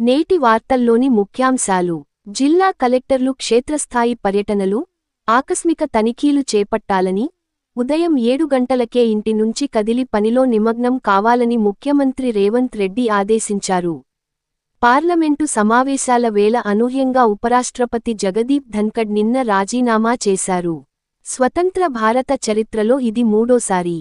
నేటి వార్తల్లోని ముఖ్యాంశాలు. జిల్లా కలెక్టర్లు క్షేత్రస్థాయి పర్యటనలు ఆకస్మిక తనిఖీలు చేపట్టాలని ఉదయం ఏడు గంటలకే ఇంటి నుంచి కదిలి పనిలో నిమగ్నం కావాలని ముఖ్యమంత్రి రేవంత్ రెడ్డి ఆదేశించారు. పార్లమెంటు సమావేశాల వేళ అనూహ్యంగా ఉపరాష్ట్రపతి జగదీప్ ధన్కడ్ నిన్న రాజీనామా చేశారు. స్వతంత్ర భారత చరిత్రలో ఇది మూడోసారి.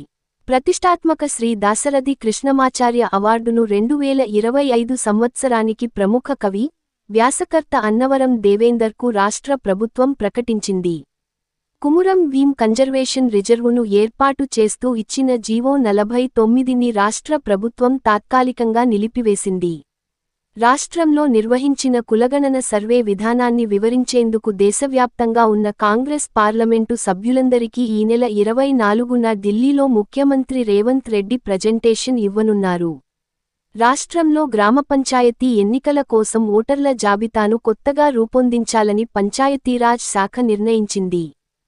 ప్రతిష్టాత్మక శ్రీ దాశరథి కృష్ణమాచార్య అవార్డును రెండు వేల ఇరవై ఐదు సంవత్సరానికి ప్రముఖ కవి వ్యాసకర్త అన్నవరం దేవేందర్కు రాష్ట్ర ప్రభుత్వం ప్రకటించింది. కుమురం వీమ్ కన్జర్వేషన్ రిజర్వును ఏర్పాటు చేస్తూ ఇచ్చిన జీవో నలభై తొమ్మిదిని రాష్ట్ర ప్రభుత్వం తాత్కాలికంగా నిలిపివేసింది. రాష్ట్రంలో నిర్వహించిన కులగణన సర్వే విధానాన్ని వివరించేందుకు దేశవ్యాప్తంగా ఉన్న కాంగ్రెస్ పార్లమెంటు సభ్యులందరికీ ఈ నెల ఇరవై నాలుగున ఢిల్లీలో ముఖ్యమంత్రి రేవంత్ రెడ్డి ప్రజెంటేషన్ ఇవ్వనున్నారు. రాష్ట్రంలో గ్రామ పంచాయతీ ఎన్నికల కోసం ఓటర్ల జాబితాను కొత్తగా రూపొందించాలని పంచాయతీరాజ్ శాఖ నిర్ణయించింది.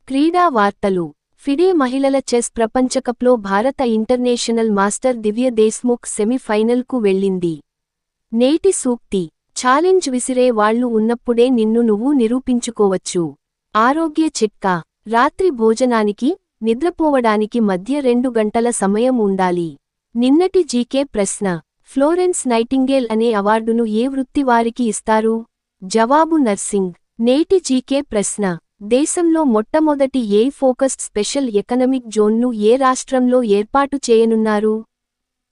క్రీడా వార్తలు. ఫిడే మహిళల చెస్ ప్రపంచకప్లో భారత ఇంటర్నేషనల్ మాస్టర్ దివ్య దేశ్ముఖ్ సెమీఫైనల్కు వెళ్ళింది. నేటి సూక్తి. ఛాలెంజ్ విసిరే వాళ్ళు ఉన్నప్పుడే నిన్ను నువ్వు నిరూపించుకోవచ్చు. ఆరోగ్య చిట్కా. రాత్రి భోజనానికి నిద్రపోవడానికి మధ్య రెండు గంటల సమయం ఉండాలి. నిన్నటి జీకే ప్రశ్న. ఫ్లోరెన్స్ నైటింగేల్ అనే అవార్డును ఏ వృత్తివారికి ఇస్తారు? జవాబు నర్సింగ్. నేటి జీకే ప్రశ్న. దేశంలో మొట్టమొదటి ఏ ఫోకస్డ్ స్పెషల్ ఎకనమిక్ జోన్ను ఏ రాష్ట్రంలో ఏర్పాటు చేయనున్నారు?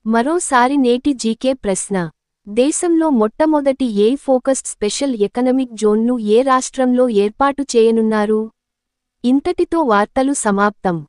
మరోసారి నేటి జీకే ప్రశ్న. దేశంలో మొట్టమొదటి ఏ ఫోకస్డ్ స్పెషల్ ఎకనమిక్ జోన్ను ఏ రాష్ట్రంలో ఏర్పాటు చేయనున్నారు? ఇంతటితో వార్తలు సమాప్తం.